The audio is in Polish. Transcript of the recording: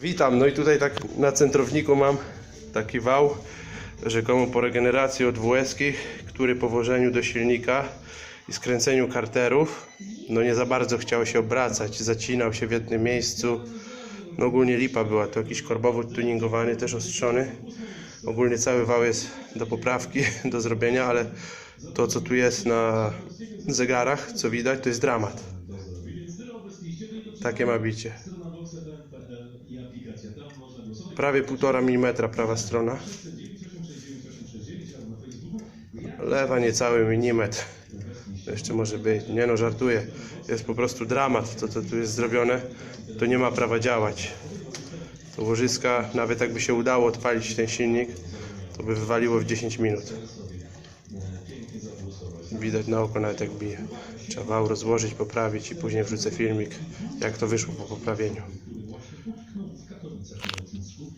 Witam, no i tutaj tak na centrowniku mam taki wał, rzekomo po regeneracji od WS-kich, który po włożeniu do silnika i skręceniu karterów, no nie za bardzo chciał się obracać, zacinał się w jednym miejscu. No ogólnie lipa była, to jakiś korbowód tuningowany, też ostrzony. Ogólnie cały wał jest do poprawki, do zrobienia, ale to co tu jest na zegarach, co widać, to jest dramat. Takie ma bicie. Prawie 1,5 mm prawa strona. Lewa niecały milimetr. To jeszcze może być. Nie no, żartuję. Jest po prostu dramat. To, co tu jest zrobione, to nie ma prawa działać. To łożyska, nawet jakby się udało odpalić ten silnik, to by wywaliło w 10 minut. Widać na oko nawet jak bije. Trzeba wał rozłożyć, poprawić i później wrzucę filmik, jak to wyszło po poprawieniu. Latin school.